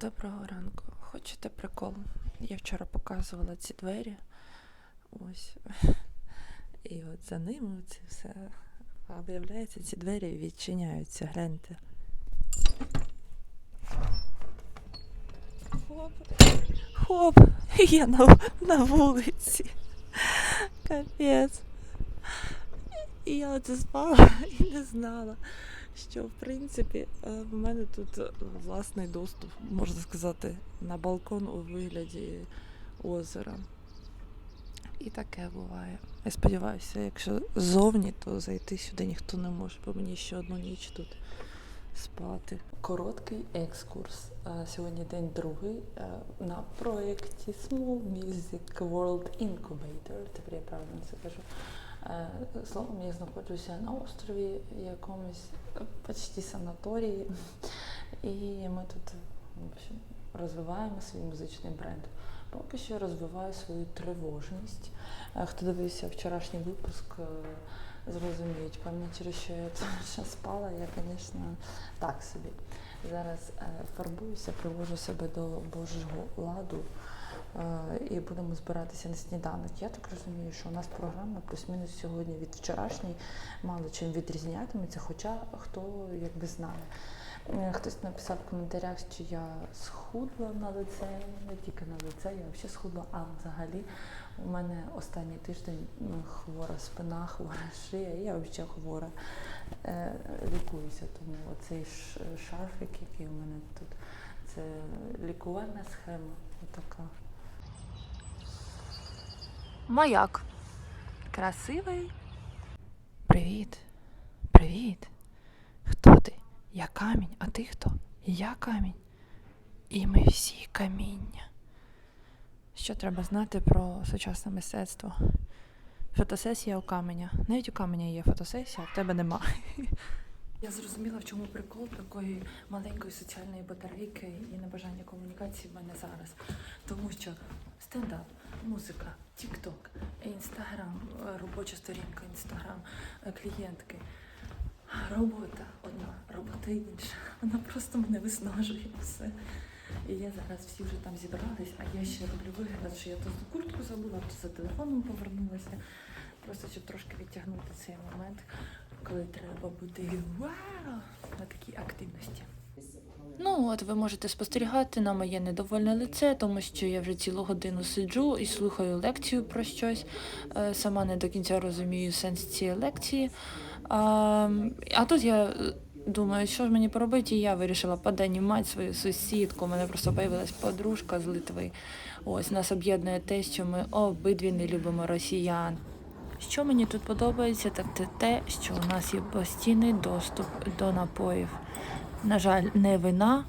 Доброго ранку. Хочете прикол? Я вчора показувала ці двері. Ось. І от за ними це все. А виявляється, ці двері відчиняються. Гляньте. Хоп. Хоп! Я на, на вулиці. Капець. І я оце спала і не знала, що в принципі е, в мене тут е, власний доступ, можна сказати, на балкон у вигляді озера. І таке буває. Я сподіваюся, якщо ззовні, то зайти сюди ніхто не може, бо мені ще одну ніч тут спати. Короткий екскурс. Е, Сьогодні день другий на проєкті Small Music World Incubator. Тепер я правильно це кажу. Е, Словом, я знаходжуся на острові якомусь почти санаторії, і ми тут общем, розвиваємо свій музичний бренд. Поки що розвиваю свою тривожність. Е, Хто дивився вчорашній випуск, е, зрозуміють, через що я ще спала, я, звісно, так собі. Зараз фарбуюся, привожу себе до Божого ладу і будемо збиратися на сніданок. Я так розумію, що у нас програма плюс-мінус сьогодні від вчорашньої мало чим відрізнятиметься, хоча хто якби знає. Е, Хтось написав в коментарях, що я схудла на лице, не тільки на лице, я взагалі схудла, а взагалі у мене останній тиждень ну, хвора спина, хвора шия, я взагалі хвора. Е, лікуюся, тому оцей шарфик, який у мене тут, це лікувальна схема. Отака. Маяк. Красивий. Привіт. Привіт. Хто ти? Я камінь, а ти хто? Я камінь. І ми всі каміння. Що треба знати про сучасне мистецтво? Фотосесія у каменя. Навіть у каменя є фотосесія, а в тебе нема. Я зрозуміла, в чому прикол такої маленької соціальної батарейки і небажання комунікації в мене зараз. Тому що стендап, музика, тік-ток, інстаграм, е, робоча сторінка, інстаграм, е, клієнтки. Робота одна, робота інша. Вона просто мене виснажує все. І я зараз всі вже там зібрались, а я ще роблю вигляд, що я то за куртку забула, то за телефоном повернулася. Просто щоб трошки відтягнути цей момент, коли треба бути вау на такій активності. Ну, от ви можете спостерігати на моє недовольне лице, тому що я вже цілу годину сиджу і слухаю лекцію про щось. Е, Сама не до кінця розумію сенс цієї лекції. А, а тут я е, думаю, що ж мені поробити, і я вирішила подонімати свою сусідку. У мене просто появилась подружка з Литви. Ось нас об'єднує те, що ми обидві не любимо росіян. Що мені тут подобається, так це те, що у нас є постійний доступ до напоїв. На жаль, не вина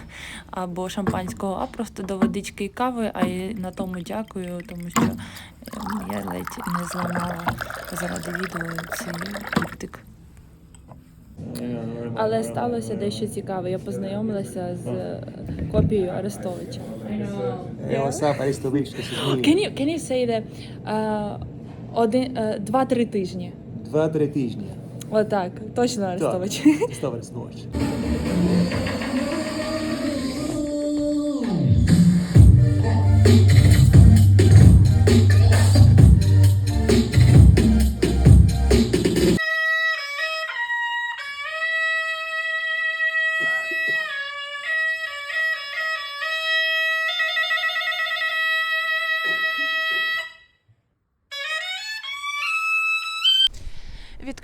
або шампанського, а просто до водички і кави. А і на тому дякую, тому що ем, я ледь не зламала заради відео цей кіптик. Але сталося дещо цікаве. Я познайомилася з е, копією Арестовича. Can you, can you say that, е, один, е, два-три тижні? Два-три тижні. Отак, точно Арестович. Став Арестович.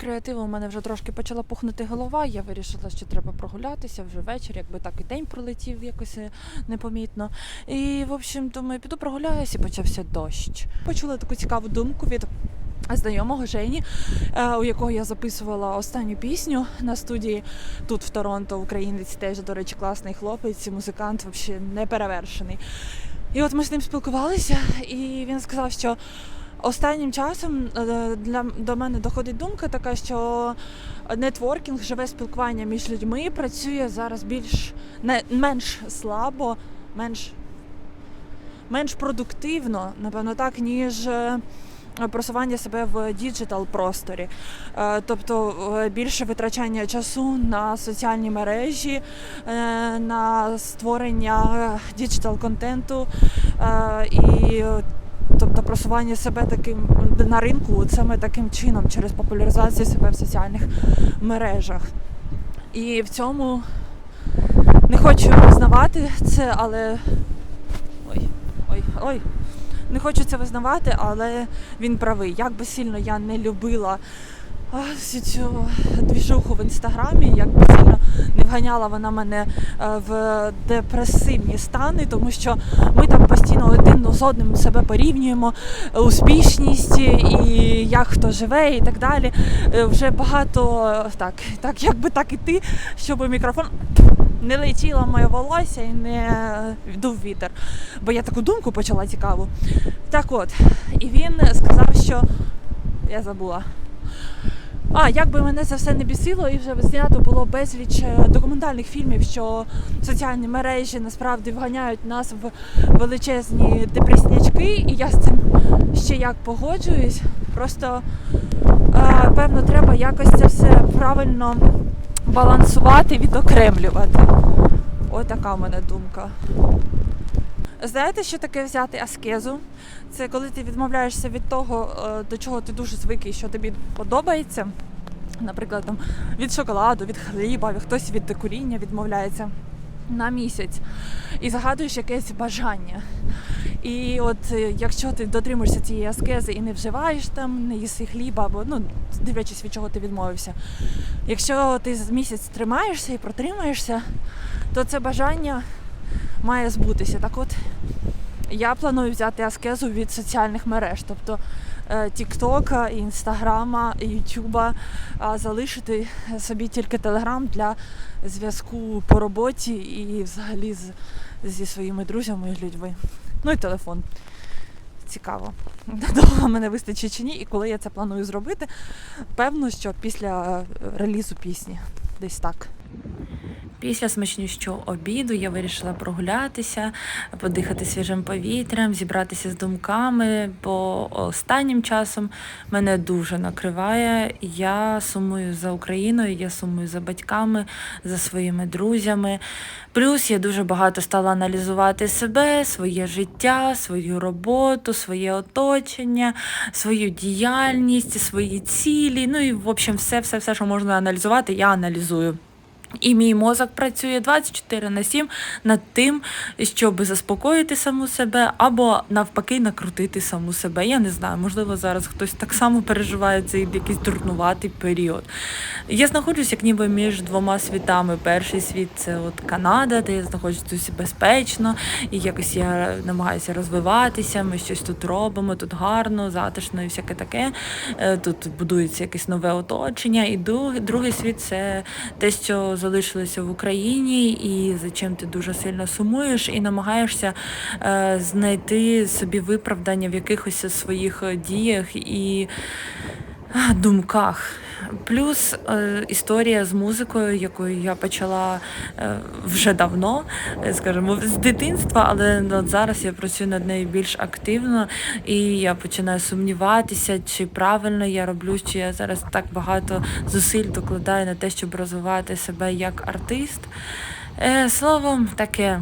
Креативу у мене вже трошки почала пухнути голова. Я вирішила, що треба прогулятися вже вечір, якби так і день пролетів якось е, непомітно. І, в общем, думаю, піду прогуляюся, і почався дощ. Почула таку цікаву думку від знайомого Жені, е, у якого я записувала останню пісню на студії тут в Торонто. Українець теж, до речі, класний хлопець, музикант, взагалі неперевершений. І от ми з ним спілкувалися, і він сказав, що останнім часом е, для до мене доходить думка така, що нетворкінг, живе спілкування між людьми працює зараз більш не менш слабо, менш, менш продуктивно, напевно, так, ніж е, просування себе в діджитал просторі, Е, тобто більше витрачання часу на соціальні мережі, на створення діджитал контенту і тобто просування себе таким на ринку саме таким чином через популяризацію себе в соціальних мережах. І в цьому не хочу визнавати це, але ой, ой, ой. Не хочу це визнавати, але він правий. Як би сильно я не любила всю цю двіжуху в інстаграмі, як би сильно не вганяла вона мене е, в депресивні стани, тому що ми там постійно один з одним себе порівнюємо, успішність і як хто живе, і так далі. Е, Вже багато так, так, як би так іти, щоб мікрофон не летіло моє волосся і не вдув вітер. Бо я таку думку почала цікаву. Так от, і він сказав, що я забула. А, як би мене це все не бісило, і вже знято було безліч е, документальних фільмів, що соціальні мережі насправді вганяють нас в величезні депреснячки, і я з цим ще як погоджуюсь. Просто е, певно треба якось це все правильно балансувати, відокремлювати. Ось така в мене думка. Знаєте, що таке взяти аскезу? Це коли ти відмовляєшся від того, е, до чого ти дуже звик і що тобі подобається. Наприклад, там, від шоколаду, від хліба, хтось від куріння відмовляється на місяць і загадуєш якесь бажання. І от е, якщо ти дотримуєшся цієї аскези і не вживаєш там, не їси хліба, або ну, дивлячись від чого ти відмовився. Якщо ти місяць тримаєшся і протримаєшся, то це бажання має збутися. Так от я планую взяти аскезу від соціальних мереж, тобто Тіктока, Інстаграма, Ютуба, а залишити собі тільки Телеграм для зв'язку по роботі і взагалі з, зі своїми друзями і людьми. Ну і телефон. Цікаво, надовго мене вистачить чи ні, і коли я це планую зробити, певно, що після е, релізу пісні. Десь так. Після смачнющого обіду я вирішила прогулятися, подихати свіжим повітрям, зібратися з думками, бо останнім часом мене дуже накриває. Я сумую за Україною, я сумую за батьками, за своїми друзями. Плюс я дуже багато стала аналізувати себе, своє життя, свою роботу, своє оточення, свою діяльність, свої цілі. Ну і в общем, все, все, все, що можна аналізувати, я аналізую. І мій мозок працює 24 на 7 над тим, щоб заспокоїти саму себе або навпаки накрутити саму себе. Я не знаю, можливо, зараз хтось так само переживає цей якийсь дурнуватий період. Я знаходжусь як ніби між двома світами. Перший світ це от Канада, де я знаходжусь безпечно, і якось я намагаюся розвиватися. Ми щось тут робимо, тут гарно, затишно і всяке таке. Е, Тут будується якесь нове оточення. І другий світ це те, що залишилося в Україні, і за чим ти дуже сильно сумуєш, і намагаєшся е, знайти собі виправдання в якихось своїх е, діях і думках. Плюс е, історія з музикою, якою я почала е, вже давно, е, скажімо, з дитинства, але от зараз я працюю над нею більш активно, і я починаю сумніватися, чи правильно я роблю, чи я зараз так багато зусиль докладаю на те, щоб розвивати себе як артист. Е, словом, таке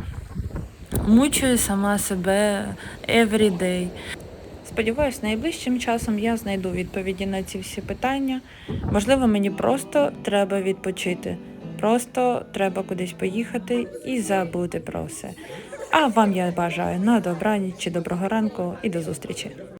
мучую сама себе every day. Сподіваюсь, найближчим часом я знайду відповіді на ці всі питання. Можливо, мені просто треба відпочити. Просто треба кудись поїхати і забути про все. А вам я бажаю на добраніч чи доброго ранку і до зустрічі.